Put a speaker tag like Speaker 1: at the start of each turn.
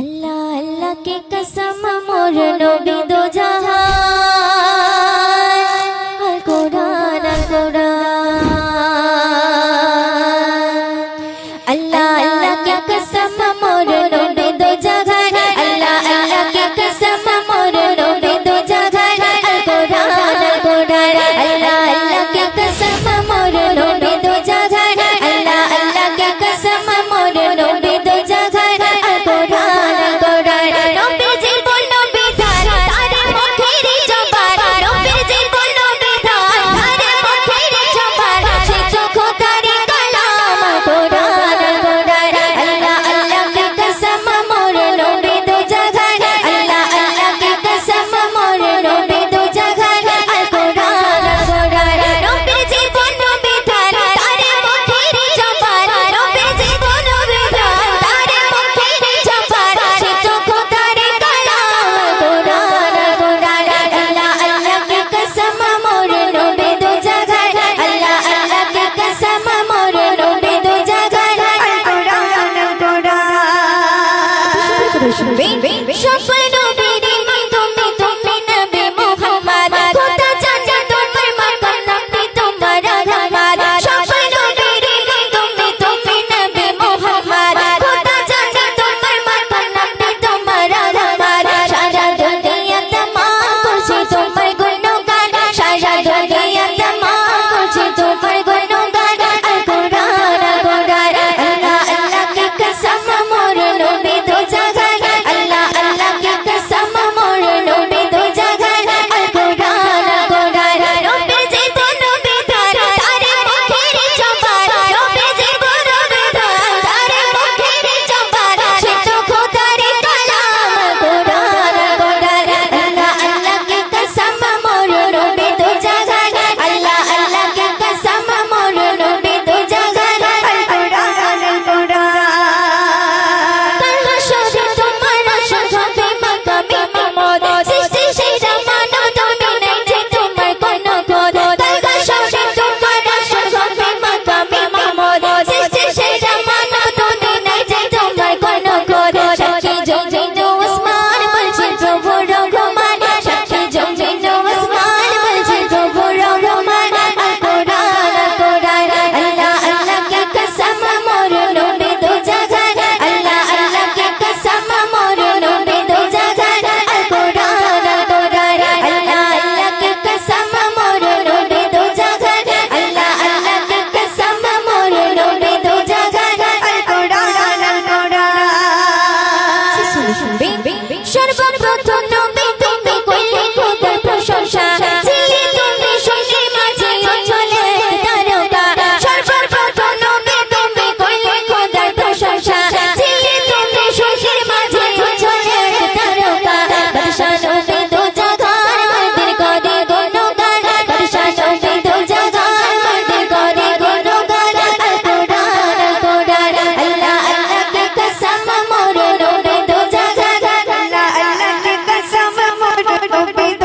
Speaker 1: আল্লাহ আল্লাহকে কসম মোর নবী দো আসবে। সবাই I'm gonna be